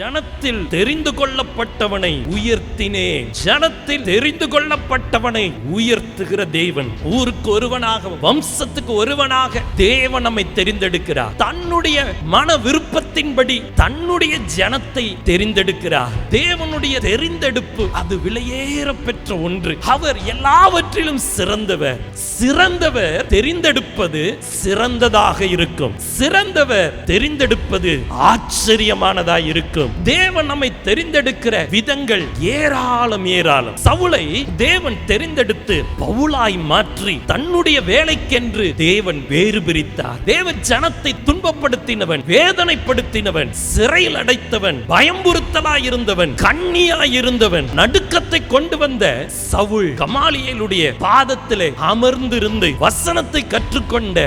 ஜனத்தில் தெரிந்து கொள்ளப்பட்டவனை உயர்த்தினேன் ஜனத்தில் தெரிந்து கொள்ளப்பட்டவனை உயர்த்துகிற தேவன். ஊருக்கு ஒருவனாக வம்சத்துக்கு ஒருவனாக தேவன் நம்மை தெரிந்தெடுக்கிறார். தன்னுடைய மன விருப்பத்தின்படி தன்னுடைய ஜனத்தை தெரிந்தெடுக்கிறார். தேவனுடைய தெரிந்தெடுப்பு அது விலையேற பெற்ற ஒன்று. அவர் எல்லாவற்றிலும் சிறந்தவர். சிறந்தவர் தெரிந்தெடுப்பு தெரிந்தெடுப்பது சிறந்ததாக இருக்கும். சிறந்தவர் தெரிந்தெடுப்பது ஆச்சரியமானதா இருக்கும். தேவன் நம்மை தெரிந்தெடுக்கிற விதங்கள் ஏராளம் ஏராளம். சவுளை தேவன் தெரிந்தெடுத்து பவுலாய் மாற்றி தன்னுடைய வேலைக்கென்று தேவன் வேறு பிரித்தார். தேவ ஜனத்தை துன்பப்படுத்தினவன் வேதனைப்படுத்தினவன் சிறையில் அடைத்தவன் பயம்புறுத்தலாய் இருந்தவன் கண்ணியாய் இருந்தவன் நடு நடுக்கத்தை கொண்டு வந்த சவுல் கமாலியலுடைய பாதத்திலே அமர்ந்திருந்து வசனத்தை கற்றுக்கொண்ட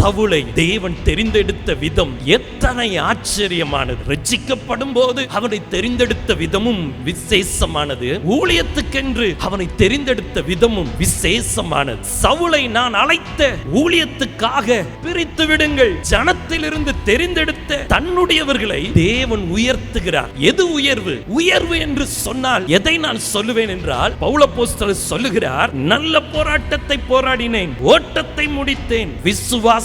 சவுளை தேவன் தெரிந்தெடுத்த விதம் எத்தனை ஆச்சரியமானது. ரட்சிக்கப்படும் போது அவனை தெரிந்தெடுத்த விதமும் விசேஷமானது. ஊழியத்துக்கென்று அவனை தெரிந்தெடுத்த விதமும் விசேஷமானது. சவுளை நான் அழைத்த ஊழியத்துக்காக பிரித்து விடுங்கள். ஜனத்திலிருந்து தெரிந்தெடுத்த தன்னுடையவர்களை தேவன் உயர்த்துகிறார். எது உயர்வு? உயர்வு என்று சொன்னால் எதை நான் சொல்லுவேன் என்றால் பவுலப்போஸ்தலர் சொல்லுகிறார் நல்ல போராட்டத்தை போராடினேன் ஓட்டத்தை முடித்தேன்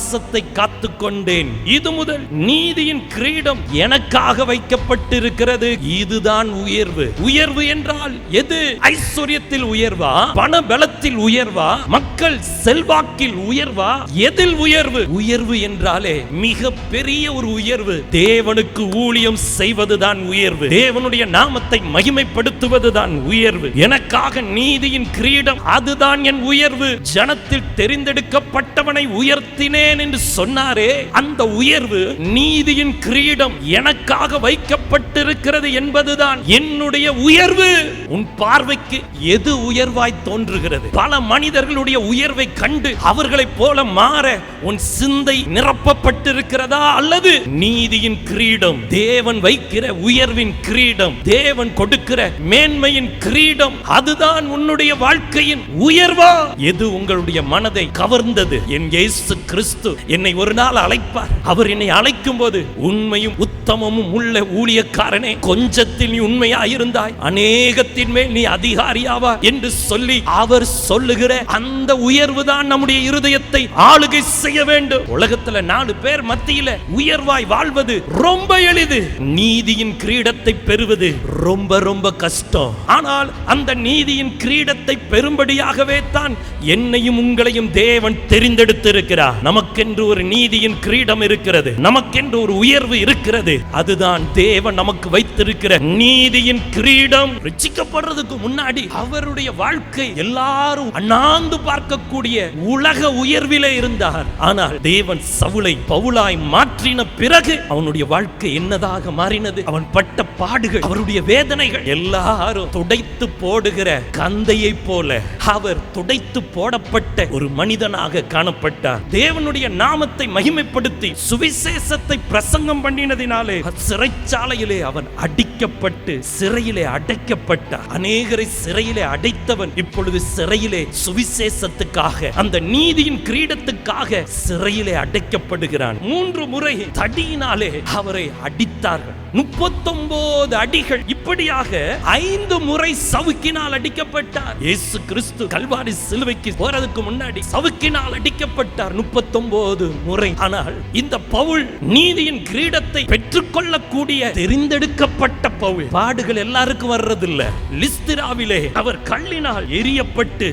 விசுவாசத்தை காத்து கொண்டேன் இது முதல் நீதியின் கிரீடம் எனக்காக வைக்கப்பட்டிருக்கிறது. இதுதான் உயர்வு. உயர்வு என்றால் எது? ஐஸ்வர்யத்தில் உயர்வா? பண பலத்தில் உயர்வா? மக்கள் செல்வாக்கில் உயர்வா? எதில் உயர்வு? உயர்வு என்றாலே மிக பெரிய ஒரு உயர்வு. தேவனுக்கு ஊழியம் செய்வதுதான் உயர்வு. தேவனுடைய நாமத்தை மகிமைப்படுத்துவதுதான் உயர்வு. எனக்காக நீதியின் கிரீடம் அதுதான் என் உயர்வு. ஜனத்தில் தெரிந்தெடுக்கப்பட்டவனை உயர்த்தினேன். என்று சொன்னாரே? அந்த உயர்வு நீதியின் கிரீடம் எனக்காக வைக்கப்பட்டிருக்கிறது என்பதுதான் என்னுடைய உயர்வு. உன் பார்வைக்கு எது உயர்வாய் தோன்றுகிறது? பல மனிதர்களுடைய உயர்வை கண்டு அவர்களைப் போல மாற உன் சிந்தை நிரப்பப்பட்டிருக்கிறதா? அல்லது நீதியின் கிரீடம் தேவன் வைக்கிற உயர்வின் கிரீடம் தேவன் கொடுக்கிற மேன்மையின் கிரீடம் அதுதான் உன்னுடைய வாழ்க்கையின் உயர்வா? எது உங்களுடைய மனதை கவர்ந்தது? என் இயேசு கிறிஸ்து என்னை ஒரு நாள் அழைப்பார். அவர் என்னை அழைக்கும் போது உண்மையும் உத்தமமும் உள்ள ஊழியக்காரனே கொஞ்சத்தில் நீ உண்மையா இருந்தாய் அநேகத்தின் மேல் நீ அதிகாரியாவா என்று சொல்லி அவர் சொல்லுகிற அந்த உயர்வு தான் நம்முடைய இருதயத்தை ஆளுகை செய்ய வேண்டும். உலகத்துல நாலு பேர் மத்தியில உயர்வாய் வாழ்வது ரொம்ப எளிது. நீதியின் கிரீடத்தை பெறுவது ரொம்ப ரொம்ப கஷ்டம். ஆனால் அந்த நீதியின் கிரீடத்தை பெறும்படியாகவே தான் என்னையும் உங்களையும் தேவன் தெரிந்தெடுத்திருக்கிறார். நமக்கென்று ஒரு நீதியின் கிரீடம் இருக்கிறது. நமக்கென்று ஒரு உயர்வு இருக்கிறது. அதுதான் தேவன் நமக்கு வைத்திருக்கிற நீதியின் கிரீடம். ரசிக்கப்படுறதுக்கு முன்னாடி அவருடைய வாழ்க்கை எல்லாரும் அண்ணாந்து பார்க்கக்கூடிய உலக உயர்விலே இருந்தார். ஆனால் தேவன் சவுளை பவுலாய் மாற்றின பிறகு அவனுடைய வாழ்க்கை என்னதாக மாறினது? அவன் பட்ட பாடுகள் அவருடைய வேதனைகள் எல்லாரும் துடைத்து போடுகிற கந்தையை போல அவர் துடைத்து போடப்பட்ட ஒரு மனிதனாக காணப்பட்டார். தேவனுடைய கர்த்தருடைய நாமத்தை மகிமைப்படுத்தி சுவிசேஷத்தை பிரசங்கம் பண்ணினதினாலே சிறைச்சாலையிலே அவன் அடிக்கப்பட்டு சிறையிலே அடைக்கப்பட்டார் அநேகரை சிறையிலே அடைத்தவன் இப்பொழுது சிறையிலே சுவிசேஷத்துக்காக அந்த நீதியின் கிரீடத்துக்காக சிறையிலே அடைக்கப்படுகிறான். மூன்று முறை தடியினாலே அவரை அடித்தார்கள். முப்பத்தொன்பது அடிகள் இப்படியாக ஐந்து முறை சவுக்கினால் அடிக்கப்பட்டார். இயேசு கிறிஸ்து கல்வாரி சிலுவைக்கு போறதுக்கு முன்னாடி சவுக்கினால் அடிக்கப்பட்டார் முப்பத்தொன்பது முறை. ஆனால் இந்த பவுல் நீதியின் கிரீடத்தை பெற்றுக்கொள்ளக்கூடிய தெரிந்தெடுக்கப்பட்ட பவுல். பாடுகள் எல்லாருக்கும் வர்றதில்ல. லிஸ்திராவிலே அவர் கல்லினால் எரியப்பட்டு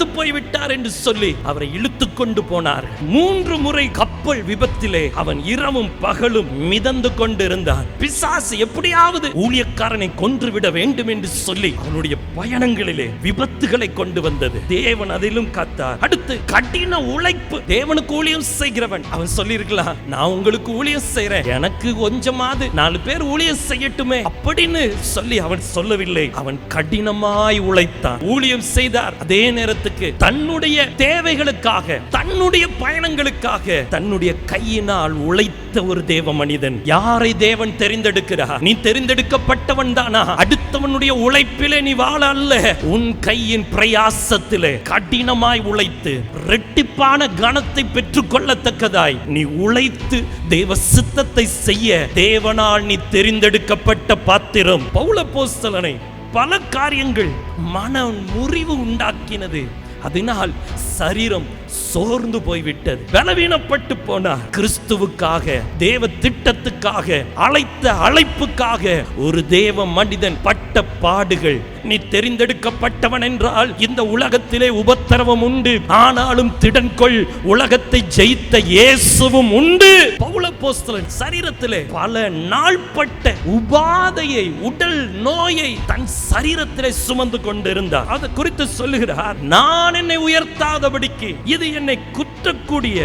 மரித்து போய்விட்டார் என்று சொல்லி அவரை இழுத்து கொண்டு போனார். மூன்று முறை கப்பல் விபத்திலே அவன் இரவும் பகலும் மிதந்து கொண்டிருந்தான். பிசாசு எப்படியாவது ஊழியக்காரனை கொன்றுவிட வேண்டும் என்று சொல்லி அவனுடைய பயணங்களிலே விபத்துகளை கொண்டு வந்தது. தேவன் அதிலும் காத்தார். அடுத்து கடின உழைப்பு. தேவனுக்கு ஊழியம் செய்கிறவன். அவன் சொல்லியிருக்கலாம் நான் உங்களுக்கு ஊழியம் செய்யறேன் எனக்கு கொஞ்சமாவது நாலு பேர் ஊழியம் செய்யட்டுமே. அப்படின்னு சொல்லி அவன் சொல்லவில்லை. அவன் கடினமாய் உழைத்தான். ஊழியம் செய்தார். அதே நேரத்துக்கு தன்னுடைய தேவைகளுக்காக தன்னுடைய பயணங்களுக்காக தன்னுடைய கையினால் உழைத்து அடுத்த ஒரு தேவ மனிதன். யாரை தேவன் தெரிந்தெடுக்கிறார்? நீ தெரிந்தெடுக்கப்பட்டவன் தானா? அடுத்தவனுடைய உழைப்பிலே நீ வாழ அல்ல. உன் கையின் பிரயாசத்திலே கடினமாய் உழைத்து ரெட்டிப்பான கனத்தை பெற்றுக்கொள்ளத்தக்கதாய் நீ உழைத்து தேவ சித்தத்தை செய்ய தேவனால் நீ தெரிந்தெடுக்கப்பட்ட பாத்திரம். பௌல போஸ்தலனை பல காரியங்கள் மன முறிவு உண்டாக்கினது. அதனால் சரீரம் சோர்ந்து போய்விட்டது. பலவீனப்பட்டு போனார். கிறிஸ்துவுக்காக தேவ திட்டத்துக்காக அழைத்த அழைப்புக்காக ஒரு தேவ மனிதன் பட்ட பாடுகள் நீ தெரிந்தெடுக்கப்பட்டவன் என்றால் இந்த உலகத்திலே உபத்திரவம் உண்டு. ஆனாலும் திடன் கொள் உலகத்தை ஜெயித்த இயேசுவும் உண்டு. பவுல போஸ்தலன் சரீரத்திலே பல நாள்பட்ட உபாதையை உடல் நோயை தன் சரீரத்திலே சுமந்து கொண்டிருந்தார். அது குறித்து சொல்லுகிறார் நான் என்னை உயர்த்தாதபடிக்கு இது என்னை குற்றக்கூடிய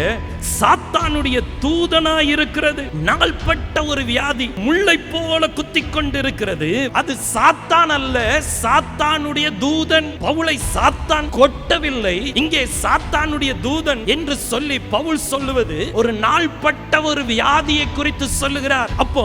சாத்தானுடைய தூதனாய் இருக்கிறது நாள்பட்ட ஒரு வியாதி முல்லை போல குத்தி கொண்டிருக்கிறது. அது சாத்தான் அல்ல சாத்தானுடைய தூதன் பவுலை சாத்தான் கொட்டவில்லை. இங்கே சாத்தானுடைய தூதன் என்று சொல்லி பவுல் சொல்லுவது ஒரு நாள்பட்ட ஒரு வியாதியை குறித்து சொல்லுகிறார். அப்போ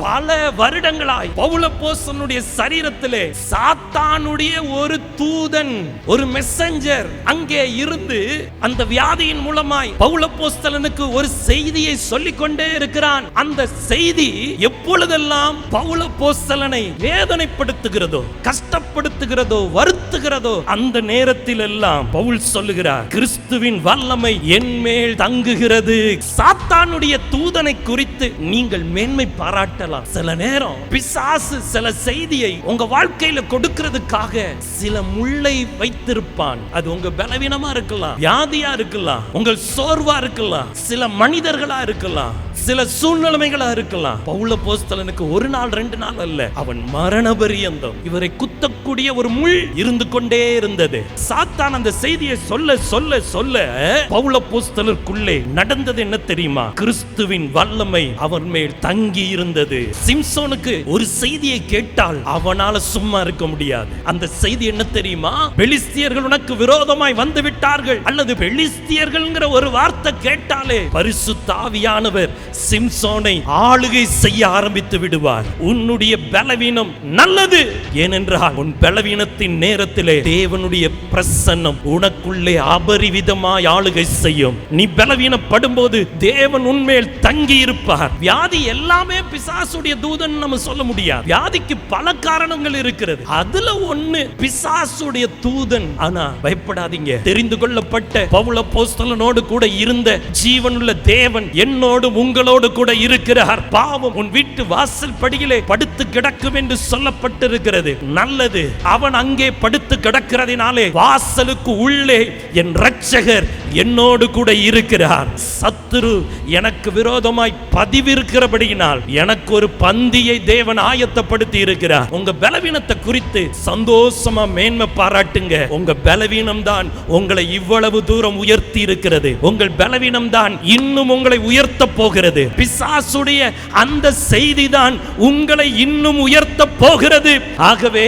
பல வருடங்களாய் பவுல போசனுடைய சரீரத்திலே சாத்தானுடைய ஒரு தூதன் ஒரு மெசஞ்சர் அங்கே இருந்து அந்த வியாதியின் மூலமாய் பவுல போஸ்தலனுக்கு ஒரு செய்தியை சொல்லிக் கொண்டே இருக்கிறான். அந்த செய்தி எப்பொழுதெல்லாம் பவுல போஸ்தலனை வேதனைப்படுத்துகிறதோ கஷ்டப்படுத்துகிறதோ வருத்துகிறதோ அந்த நேரத்தில் எல்லாம் பவுல் சொல்லுகிறார் கிறிஸ்துவின் வல்லமை என் மேல் தங்குகிறது. சாத்தானுடைய தூதனை குறித்து நீங்கள் மேன்மை பாராட்டலாம். சில நேரம் பிசாசு சில செய்தியை உங்க வாழ்க்கையில கொடுக்கிறதுக்காக சில முள்ளை வைத்திருப்பான். அது உங்க பலவீனமா இருக்கலாம் வியாதியா இருக்கலாம் உங்கள் சோர்வா இருக்கலாம் சில மனிதர்களா இருக்கலாம் சில சூழ்நிலைமைகளா இருக்கலாம். பவுல போஸ்தலனுக்கு ஒரு நாள் ரெண்டு நாள் அல்ல அவன் மரண பரியந்தம். இவரை குத்த குத்தக்கூடிய ஒரு முள் இருந்து கொண்டே இருந்தது. சாத்தான் அந்த செய்தியை சொல்ல சொல்ல சொல்ல பவுல போஸ்தலருக்குள்ளே நடந்தது என்ன தெரியுமா? கிறிஸ்துவின் வல்லமை அவர் மேல் தங்கி இருந்தது. சிம்சோனுக்கு ஒரு செய்தியை கேட்டால் அவனால சும்மா இருக்க முடியாது. அந்த செய்தி என்ன தெரியுமா? பெலிஸ்தியர்கள் உனக்கு விரோதமாய் வந்து விட்டார்கள். அல்லது பெலிஸ்தியர்கள் ஒரு வார்த்தை கேட்டாலே பரிசு தாவியானவர் சிம்சோனை ஆளுகை செய்ய ஆரம்பித்து விடுவார். உன்னுடைய பலவீனம் நல்லது. ஏனென்றால் உன் பலவீனத்தின் நேரத்திலே தேவனுடைய பிரசன்னம் உனக்குள்ளே அபரிவிதமாய் ஆளுகை செய்யும். நீ பலவீனப்படும் போது தேவன் உன்மேல் தங்கி இருப்பார் வியாதி எல்லாமே பிசாசுடைய தூதன் நம்ம சொல்ல முடியாது. வியாதிக்கு பல காரணங்கள் இருக்கிறது. அதுல ஒண்ணு பிசாசுடைய தூதன். ஆனா பயப்படாதீங்க. தெரிந்து கொள்ளப்பட்ட பவுல போஸ்தலனோடு கூட இருந்த ஜீவனுள்ள தேவன் என்னோடு உங்களோடு கூட இருக்கிறார். பாவம் உன் வீட்டு வாசல் படியிலே படுத்து கிடக்கும் என்று சொல்லப்பட்டிருக்கிறது. நல்லது அவன் அங்கே படுத்து கிடக்கிறதினாலே வாசலுக்கு உள்ளே என் ரட்சகர் என்னோடு கூட இருக்கிறார். சத்துரு எனக்கு விரோதமாய் பதிவிருக்கிறபடியினால் எனக்கு ஒரு பந்தியை தேவன் ஆயத்தப்படுத்தி இருக்கிறார். உங்க பலவீனத்தை குறித்து சந்தோஷமா மேன்மை பாராட்டுங்க. உங்க பலவீனம் தான் உங்களை இவ்வளவு தூரம் உயர்த்தி இருக்கிறது உங்கள் பலவீனம் தான் இன்னும் உங்களை உயர்த்த போகிறது. பிசாசுடைய அந்த செய்தி தான் உங்களை இன்னும் உயர்த்த போகிறது. ஆகவே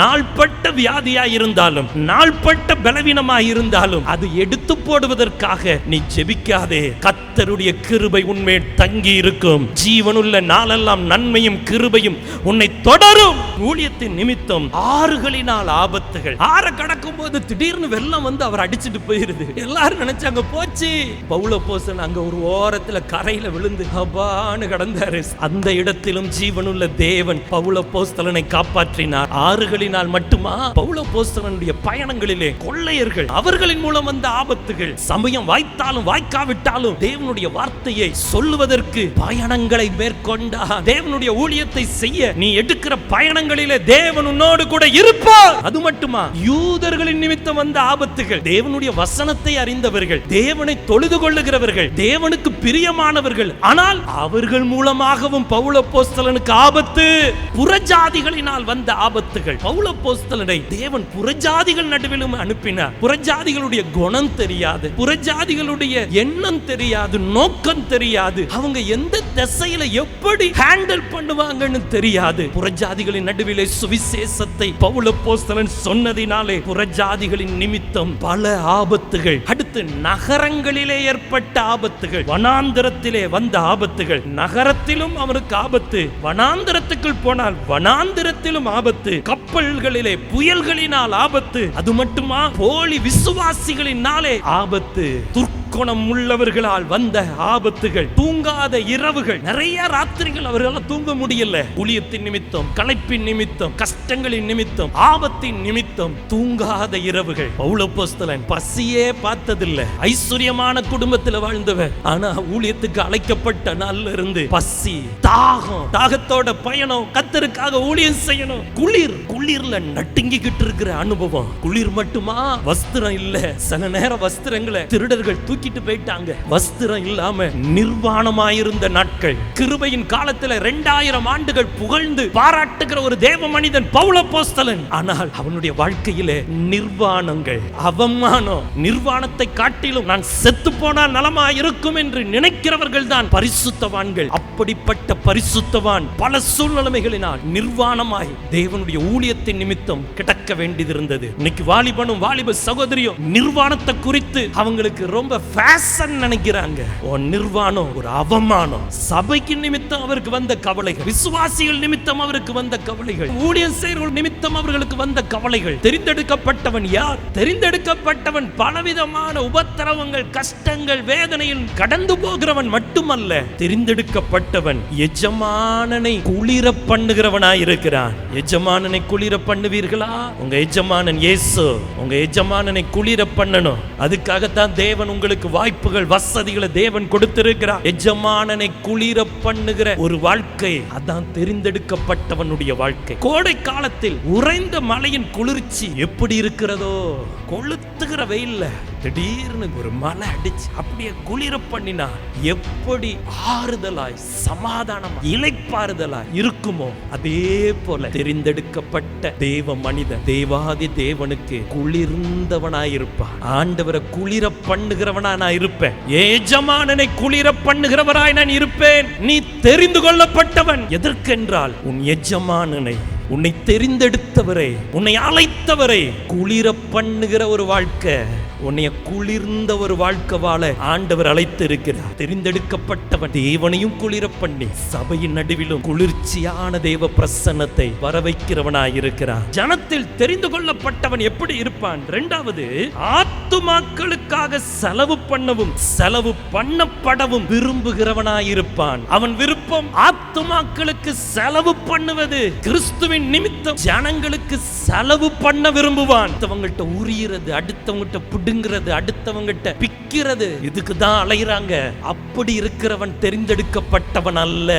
நாள்பட்ட வியாதியா இருந்தாலும் நாள்பட்ட பலவீனமா இருந்தாலும் அது எடுத்து போடுவதற்காக நீ ஜெபிக்காதே. கத்தருடைய கிருபை உண்மை தங்கி இருக்கும் ஜீவனுள்ள நாளெல்லாம் நன்மையும் கிருபையும் உன்னை தொடரும். ஊழியத்தின் நிமித்தம் ஆறுகளினால் ஆபத்துகள். ஆற கடக்கும் போது திடீர்னு வெள்ளம் வந்து அவர் அடிச்சுட்டு போயிருது. எல்லாரும் நினைச்சாங்க போச்சு. பவுல போசன் அங்க ஒரு ஓரத்துல கரையில விழுந்து அபான்னு கடந்தாரு. அந்த இடத்திலும் ஜீவனுள்ள தேவன் பவுல போஸ்தலனை காப்பாற்றினார். ஆறுகளினால் மட்டுமா? பவுல போஸ்தலனுடைய பயணங்களிலே கொள்ளையர்கள் அவர்களின் மூலம் வந்த ஆபத்துகள். சமயம் வாய்த்தாலும் வாய்க்காவிட்டாலும் தேவனுடைய வார்த்தையை சொல்லுவதற்கு பயணங்களை மேற்கொண்டா தேவனுடைய ஊழியத்தை செய்ய நீ எடுக்கிற பயணங்களிலே தேவன் தேவன் உன்னோடு கூட இருப்பார். அது மட்டுமா? யூதர்களின் நிமித்தம் வந்த ஆபத்துகள் தேவனுடைய வசனத்தை அறிந்தவர்கள் தேவனை தொழுது கொள்ளுகிறவர்கள் தேவனுக்கு பிரியமானவர்கள். ஆனால் அவர்கள் மூலமாகவும் பவுல போஸ்தலனுக்கு ஆபத்து. புறஜாதிகளினால் வந்த ஆபத்துகள். பவுல போஸ்தலனை தேவன் புறஜாதிகள் நடுவிலும் அனுப்பினார். புறஜாதிகளுடைய குணம் தெரியாது. புறஜாதிகளுடைய எண்ணம் தெரியாது. நோக்கம் தெரியாது. அவங்க எந்த திசையில எப்படி ஹேண்டில் பண்ணுவாங்கன்னு தெரியாது. புறஜாதிகளின் நடுவிலே சுவிசேஷத்தை பவுல போஸ்தலன் சொன்னதினாலே புறஜாதிகளின் நிமித்தம் பல ஆபத்துகள் அடுத்து நகரங்களிலே ஏற்பட்ட ஆபத்துகள் வனாந்திரத்திலே வந்த ஆபத்துகள். நகரத்திலும் அவனுக்கு ஆபத்து வனாந்திரத்துக்குள் போனால் வனாந்திரத்திலும் ஆபத்து கப்பல்களிலே புயல்களினால் ஆபத்து அது மட்டுமா? போலி விசுவாசிகளினாலே ஆபத்து. குணம் உள்ளவர்களால் வந்த ஆபத்துகள் தூங்காத இரவுகள் நிறைய ராத்திரிகள் அவர்களால் தூங்க முடியல. ஊழியத்தின் நிமித்தம் களைப்பின் நிமித்தம் கஷ்டங்களின் நிமித்தம் ஆபத்தின் நிமித்தம் தூங்காத இரவுகள். பௌலப்போஸ்தலன் பசியே பார்த்ததில்லை. ஐஸ்வர்யமான குடும்பத்தில் வாழ்ந்தவர். ஆனா ஊழியத்துக்கு அழைக்கப்பட்ட நாள்ல இருந்து பசி தாகம் தாகத்தோட பயணம் கத்தருக்காக ஊழியம் செய்யணும். குளிர் குளிர்ல நட்டுங்கிக்கிட்டு இருக்கிற அனுபவம். குளிர் மட்டுமா? வஸ்திரம் இல்ல. சில நேரம் வஸ்திரங்களை திருடர்கள் தூக்கி தூக்கிட்டு போயிட்டாங்க. வஸ்திரம் இல்லாம நிர்வாணமாயிருந்த நாட்கள். கிருபையின் காலத்துல ரெண்டாயிரம் ஆண்டுகள் புகழ்ந்து பாராட்டுகிற ஒரு தேவ மனிதன் பவுலப்போஸ்தலன். ஆனால் அவனுடைய வாழ்க்கையில நிர்வாணங்கள் அவமானம் நிர்வாணத்தை காட்டிலும் நான் செத்து போனால் நலமா இருக்கும் என்று நினைக்கிறவர்கள் தான் பரிசுத்தவான்கள். அப்படிப்பட்ட பரிசுத்தவான் பல சூழ்நிலைமைகளினால் நிர்வாணமாய் தேவனுடைய ஊழியத்தின் நிமித்தம் கிடக்க வேண்டியது இருந்தது இன்னைக்கு வாலிபனும் வாலிப சகோதரியும் நிர்வாணத்தை குறித்து அவங்களுக்கு ரொம்ப ஃபேஷன் நினைக்கிறாங்க. ஓ நிர்வாணம் ஒரு அவமானம். சபைக்கு நிமித்தம் அவருக்கு வந்த கவலைகள். விசுவாசிகள் நிமித்தம் அவருக்கு வந்த கவலைகள். ஊழியம் செய்கிறவர்கள் நிமித்தம் அவர்களுக்கு வந்த கவலைகள். தெரிந்தெடுக்கப்பட்டவன் யார்? தெரிந்தெடுக்கப்பட்டவன் பலவிதமான உபத்திரவங்கள் கஷ்டங்கள் வேதனையில் கடந்து போகிறவன் மட்டுமல்ல தெரிந்தெடுக்கப்பட்டவன் எஜமானனை குளிர பண்ணுகிறவனாய் இருக்கிறான் எஜமானனை குளிர பண்ணுவீர்களா? உங்க எஜமானன் இயேசு. உங்க எஜமானனை குளிர பண்ணணும். அதுக்காகத்தான் தேவன் உங்களுக்கு வாய்ப்புகள் வசதிகளை தேவன் கொடுத்திருக்கிறார். எஜமானனை குளிர பண்ணுகிற ஒரு வாழ்க்கை அதான் தெரிந்தெடுக்கப்பட்டவனுடைய வாழ்க்கை. கோடை காலத்தில் உறைந்த மலையின் குளிர்ச்சி எப்படி இருக்கிறதோ? கொளுத்துகிற வெயில்ல திடீர்னு ஒரு மலை அடிச்சு அப்படியே குளிர பண்ணினா எப்படி ஆறுதலாய் சமாதானம் இலைப்பாறுதலாய் இருக்குமோ அதே போல தெரிந்தெடுக்கப்பட்ட தேவ மனிதன் தேவாதி தேவனுக்கு குளிர்ந்தவனாயிருப்பான் ஆண்டவரை குளிர பண்ணுகிறவனா நான் இருப்பேன். ஏஜமானனை குளிர பண்ணுகிறவராய் நான் இருப்பேன். நீ தெரிந்து கொள்ளப்பட்டவன். எதற்கென்றால் உன் எஜமானனை உன்னை தெரிந்தெடுத்தவரே உன்னை அழைத்தவரே குளிர பண்ணுகிற ஒரு வாழ்க்கை உன்னைய குளிர்ந்த ஒரு வாழ்க்கை வாழ ஆண்டவர் அழைத்து இருக்கிறார் தெரிந்தெடுக்கப்பட்டவன் தேவனையும் குளிர பண்ணி சபையின் நடுவிலும் குளிர்ச்சியான தேவ பிரசன்னத்தை வர வைக்கிறவனாய் இருக்கிறான் ஜனத்தில் தெரிந்து கொள்ளப்பட்டவன் எப்படி இருப்பான்? இரண்டாவது ஆத்துமாக்களுக்காக செலவு பண்ணவும் செலவு பண்ணப்படவும் விரும்புகிறவனாய் இருப்பான் அவன் விருப்பம் ஆத்துமாக்களுக்கு செலவு பண்ணுவது. கிறிஸ்துவின் நிமித்தம் ஜனங்களுக்கு செலவு பண்ண விரும்புவான். அடுத்தவங்கள்ட்ட உரியறது அடுத்தவங்கள்ட்ட புடுங்கிறது அடுத்தவங்கிட்ட பிக்கிறது இதுக்கு தான் அலையிறாங்க. அப்படி இருக்கிறவன் தெரிந்தெடுக்கப்பட்டவன் அல்ல.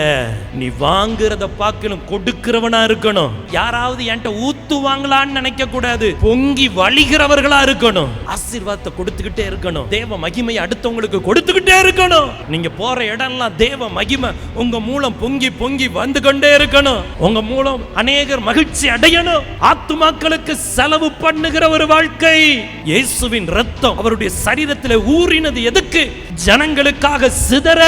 நீ வாங்குறத பார்க்கணும் கொடுக்கிறவனா இருக்கணும். யாராவது என்கிட்ட ஊத்துவாங்களான்னு நினைக்க கூடாது பொங்கி வழிகிறவர்களா இருக்கணும். ஆசீர்வாதத்தை கொடுத்துக்கிட்டே இருக்கணும். தேவ மகிமை அடுத்தவங்களுக்கு கொடுத்துக்கிட்டே இருக்கணும். நீங்க போற இடம்லாம் தேவ மகிமை உங்க மூலம் பொங்கி பொங்கி வந்து கொண்டே இருக்கணும். உங்க மூலம் அநேகர் மகிழ்ச்சி அடையணும். ஆத்துமாக்களுக்கு செலவு பண்ணுகிற ஒரு வாழ்க்கை. இயேசுவின் ரத்தம் அவருடைய சரீரத்தில் ஊறினது எதுக்கு? ஜனங்களுக்காக சிதற.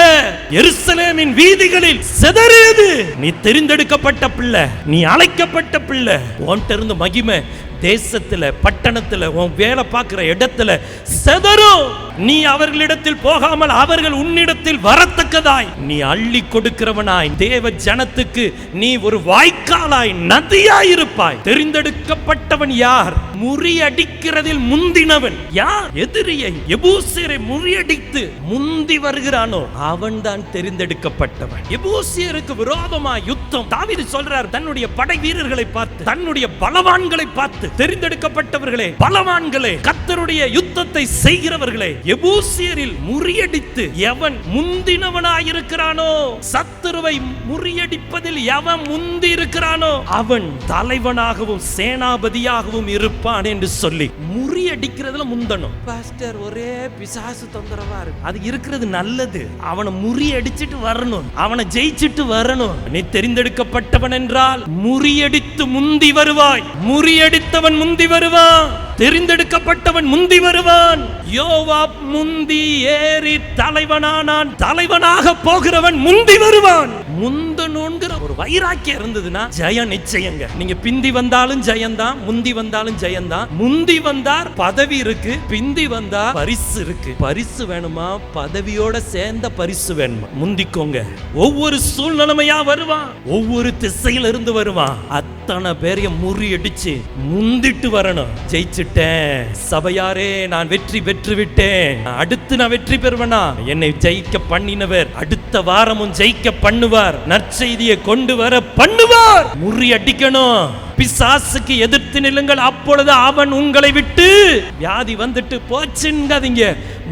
எருசலேமின் வீதிகளில் சிதறியது. நீ தெரிந்தெடுக்கப்பட்ட பிள்ளை நீ அழைக்கப்பட்ட பிள்ளை. உன்கிட்ட இருந்து மகிமை தேசத்துல பட்டணத்துல உன் வேலை பார்க்கிற இடத்துல செதறும். நீ அவர்களிடத்தில் போகாமல் அவர்கள் உன்னிடத்தில் வரத்தக்கதாய். நீ அள்ளி கொடுக்கிறவனாய். தேவ ஜனத்துக்கு நீ ஒரு வாய்க்காலாய் நதியாய் இருப்பாய். தெரிந்தெடுக்கப்பட்டவன் யார்? முறியடிக்கிறதில் முந்தினவன். யார்? எதிரியை எபூசியரை முறியடித்து முந்தி வருகிறானோ அவன்தான் தெரிந்தெடுக்கப்பட்டவன். எபூசியருக்கு விரோதமா யுத்தம். தாவிது சொல்றார் தன்னுடைய படை வீரர்களை பார்த்து தன்னுடைய பலவான்களை பார்த்து தெரிந்தெடுக்கப்பட்டவர்களே பலவான்களே கத்தருடைய யுத்தத்தை செய்கிறவர்களே எபூசியரில் முறியடித்து எவன் முந்தினவனாயிருக்கிறானோ சத்துருவை முறியடிப்பதில் எவன் முந்தி இருக்கிறானோ அவன் தலைவனாகவும் சேனாபதியாகவும் இருப்பான் என்று சொல்லி முறியடிக்கிறதுல முந்தணும். பாஸ்டர் ஒரே பிசாசு தொந்தரவா இருக்கு. அது இருக்கிறது நல்லது. அவனை முறியடிச்சிட்டு வரணும். அவனை ஜெயிச்சிட்டு வரணும். நீ தெரிந்தெடுக்கப்பட்டவன் என்றால் முறியடித்து முந்தி வருவாய். முறியடித்தவன் முந்தி வருவான். தெரிந்தெடுக்கப்பட்டவன் முந்தி வருவான். யோவாப் முந்தி ஏறி தலைவனானான். தலைவனாக போகிறவன் முந்தி வருவான். முந்தணுங்கிற ஒரு வைராக்கியம் இருந்ததுன்னா ஜெயம் நிச்சயங்க. நீங்க பிந்தி வந்தாலும் ஜெயந்தான் முந்தி வந்தாலும் ஜெயந்தான். முந்தி வந்தார் பதவி இருக்கு. பிந்தி வந்தா பரிசு இருக்கு. பரிசு வேணுமா? பதவியோட சேர்ந்த பரிசு வேணுமா? முந்திக்கோங்க. ஒவ்வொரு சூழ்நிலைமையா வருவான். ஒவ்வொரு திசையில இருந்து வருவான். அத்தனை பேரையும் முறியடிச்சு முந்திட்டு வரணும். ஜெயிச்சுட்டு விட்டேன். சபையாரே நான் வெற்றி பெற்று விட்டேன் அடுத்து நான் வெற்றி பெறுவனா? என்னை ஜெயிக்க பண்ணினவர் அடுத்த வாரமும் ஜெயிக்க பண்ணுவார். நற்செய்தியை கொண்டு வர பண்ணுவார். முறியடிக்கணும் பிசாசுக்கு எதிர்த்து நில்லுங்கள். அப்பொழுது அவன் உங்களை விட்டு வியாதி வந்துட்டு போச்சுங்காதீங்க.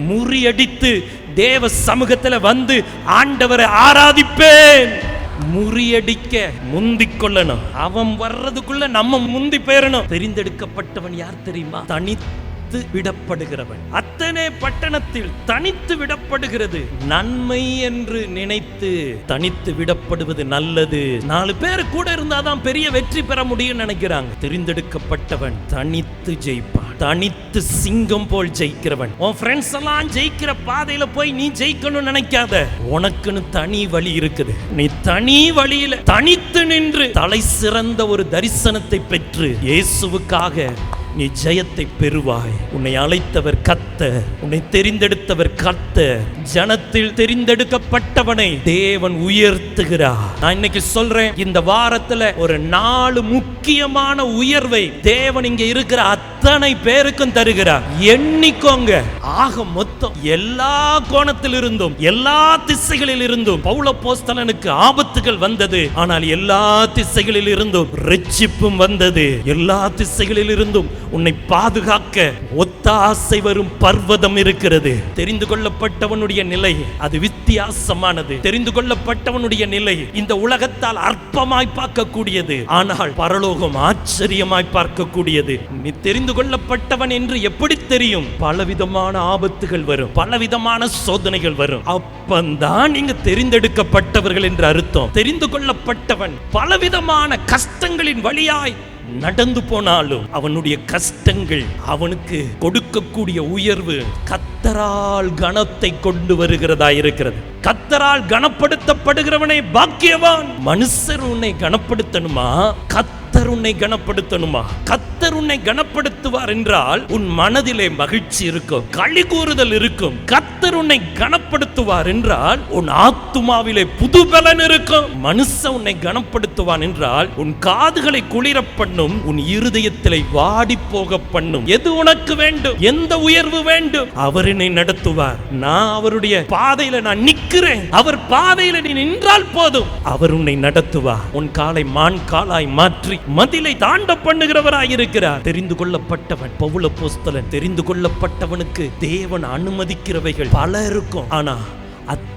முறியடித்து தேவ சமூகத்துல வந்து ஆண்டவரை ஆராதிப்பேன். முறியடிக்க முந்திக் கொள்ளணும். அவன் வர்றதுக்குள்ள நம்ம முந்தி போயிடணும் தெரிந்தெடுக்கப்பட்டவன் யார் தெரியுமா? தனித்து விடப்படுகிறவன். அத்தனை பட்டணத்தில் தனித்து விடப்படுகிறது. நன்மை என்று நினைத்து தனித்து விடப்படுவது நல்லது. நாலு பேர் கூட இருந்தாதான் பெரிய வெற்றி பெற முடியும் நினைக்கிறாங்க. தெரிந்தெடுக்கப்பட்டவன் தனித்து ஜெயிப்பான். தனித்து சிங்கம் போல் ஜெயிக்கிறவன். உன் ஃப்ரெண்ட்ஸ் எல்லாம் ஜெயிக்கிற பாதையில போய் நீ ஜெயிக்கணும்னு நினைக்காத. உனக்குன்னு தனி வழி இருக்குது. நீ தனி வழியில தனித்து நின்று தலை சிறந்த ஒரு தரிசனத்தை பெற்று இயேசுவுக்காக நீ ஜெயத்தை பெறுவாய். உன்னை அழைத்தவர் கத்த உன்னை தெரிந்தெடுத்தவர் கத்த ஜனத்தில் தெரிந்தெடுக்கப்பட்டவனை தேவன் உயர்த்துகிறார். நான் இன்னைக்கு சொல்றேன் இந்த வாரத்துல ஒரு நாலு முக்கியமான உயர்வை தேவன் இங்க இருக்கிற அத்தனை பேருக்கும் தருகிறார். எண்ணிக்கோங்க. ஆக மொத்தம் எல்லா கோணத்தில் இருந்தும் எல்லா திசைகளில் இருந்தும் பௌல போஸ்தலனுக்கு ஆபத்துகள் வந்தது. ஆனால் எல்லா திசைகளில் இருந்தும் ரட்சிப்பும் வந்தது. எல்லா திசைகளில் இருந்தும் உன்னை பாதுகாக்க ஒத்தாசை வரும் பர்வதம் இருக்கிறது. தெரிந்து கொள்ளப்பட்டவனுடைய நிலை அது வித்தியாசமானது. தெரிந்து கொள்ளப்பட்டவனுடைய நிலை இந்த உலகத்தால் அற்பமாய் பார்க்கக்கூடியது. ஆனால் பரலோகம் ஆச்சரியமாய் பார்க்கக்கூடியது. நீ தெரிந்து கொள்ளப்பட்டவன் என்று எப்படி தெரியும்? பலவிதமான ஆபத்துகள் வரும். பலவிதமான சோதனைகள் வரும். அப்பந்தான் நீங்க தெரிந்தெடுக்கப்பட்டவர்கள் என்று அர்த்தம். தெரிந்து கொள்ளப்பட்டவன் பலவிதமான கஷ்டங்களின் வழியாய் நடந்து போனாலும் அவனுடைய கஷ்டங்கள் அவனுக்கு கொடுக்கக்கூடிய உயர்வு கத்தரால் கனத்தை கொண்டு வருகிறதா இருக்கிறது. கத்தரால் கனப்படுத்தப்படுகிறவனை பாக்கியவான். மனுஷர் உன்னை கனப்படுத்தணுமா? கத்தர் உன்னை கனப்படுத்தணுமா? கத்தர் உன்னை கனப்படுத்துவார் என்றால் உன் மனதிலே மகிழ்ச்சி இருக்கும் களி கூறுதல் இருக்கும். கத்தர் உன்னை கனப்படுத்துவார் என்றால் உன் ஆத்துமாவிலே புது பலன் இருக்கும். மனுஷன் உன்னை கனப்படுத்துவான் என்றால் உன் காதுகளை குளிர பண்ணும் உன் இருதயத்திலே வாடி போக பண்ணும். எது உனக்கு வேண்டும்? எந்த உயர்வு வேண்டும்? அவர் என்னை நடத்துவார். நான் அவருடைய பாதையில நான் நிக்கிறேன் அவர் பாதையில நீ நின்றால் போதும். அவர் உன்னை நடத்துவார். உன் காலை மான் காலாய் மாற்றி மதிலை தாண்ட பண்ணுகிறவராய் இருக்கிறார் தெரிந்து கொள்ளப்பட்டவன் பவுல போஸ்தலன் தெரிந்து கொள்ளப்பட்டவனுக்கு தேவன் அனுமதிக்கிறவைகள் பல இருக்கும் ஆனா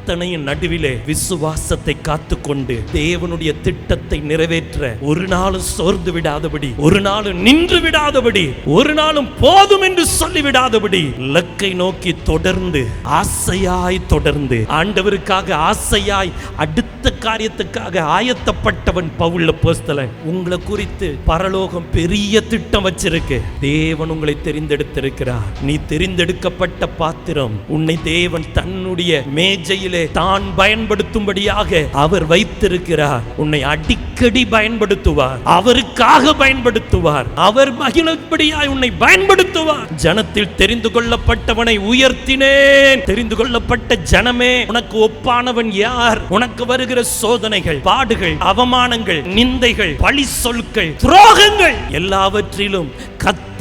அத்தனையும் நடுவிலே விசுவாசத்தை காத்துக்கொண்டு தேவனுடைய திட்டத்தை நிறைவேற்ற ஒரு நாளும் சோர்ந்து விடாதபடி ஒரு நாளும் நின்று விடாதபடி ஒரு நாளும் போதும் என்று சொல்லி விடாதபடி இலக்கை நோக்கி தொடர்ந்து ஆசையாய் தொடர்ந்து ஆண்டவருக்காக ஆசையாய் அடுத்த காரியத்துக்காக ஆயத்தப்பட்டவன் பவுல போஸ்தலன் உங்களை குறித்து பரலோகம் பெரிய திட்டம் வச்சிருக்கு. தேவன் உங்களை தெரிந்தெடுத்திருக்கிறார். நீ தெரிந்தெடுக்கப்பட்ட பாத்திரம் உன்னை தேவன் தன்னுடைய மேஜையில் தான் பயன்படுத்தும்படியாக அவர் வைத்திருக்கிறார். உன்னை அடிக்கடி பயன்படுத்துவார். அவருக்காக பயன்படுத்துவார். அவர் மகிழப்படியாய் உன்னை பயன்படுத்துவார். ஜனத்தில் தெரிந்து கொள்ளப்பட்டவனை உயர்த்தினேன். தெரிந்து கொள்ளப்பட்ட ஜனமே உனக்கு ஒப்பானவன் யார்? உனக்கு வருகிற சோதனைகள் பாடுகள் அவமானங்கள் நிந்தைகள் பழி சொற்கள் துரோகங்கள் எல்லாவற்றிலும்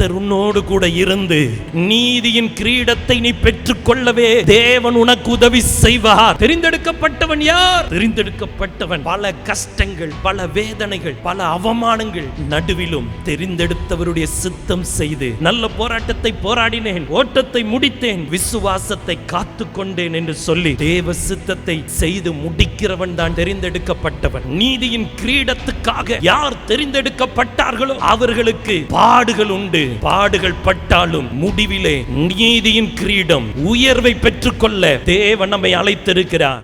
கர்த்தர் உன்னோடு கூட இருந்து நீதியின் கிரீடத்தை நீ பெற்றுக்கொள்ளவே தேவன் உனக்கு உதவி செய்வார். தெரிந்தெடுக்கப்பட்டவன் யார்? தெரிந்தெடுக்கப்பட்டவன் பல கஷ்டங்கள் பல வேதனைகள் பல அவமானங்கள் நடுவிலும் தெரிந்தெடுத்தவருடைய சித்தம் செய்து நல்ல போராட்டத்தை போராடினேன் ஓட்டத்தை முடித்தேன் விசுவாசத்தை காத்து கொண்டேன் என்று சொல்லி தேவ சித்தத்தை செய்து முடிக்கிறவன் தான் தெரிந்தெடுக்கப்பட்டவன். நீதியின் கிரீடத்துக்காக யார் தெரிந்தெடுக்கப்பட்டார்களோ அவர்களுக்கு பாடுகள் உண்டு. பாடுகள் பட்டாலும் முடிவிலே நீதியின் கிரீடம் உயர்வை பெற்றுக்கொள்ள தேவன் நம்மை அழைத்திருக்கிறார்.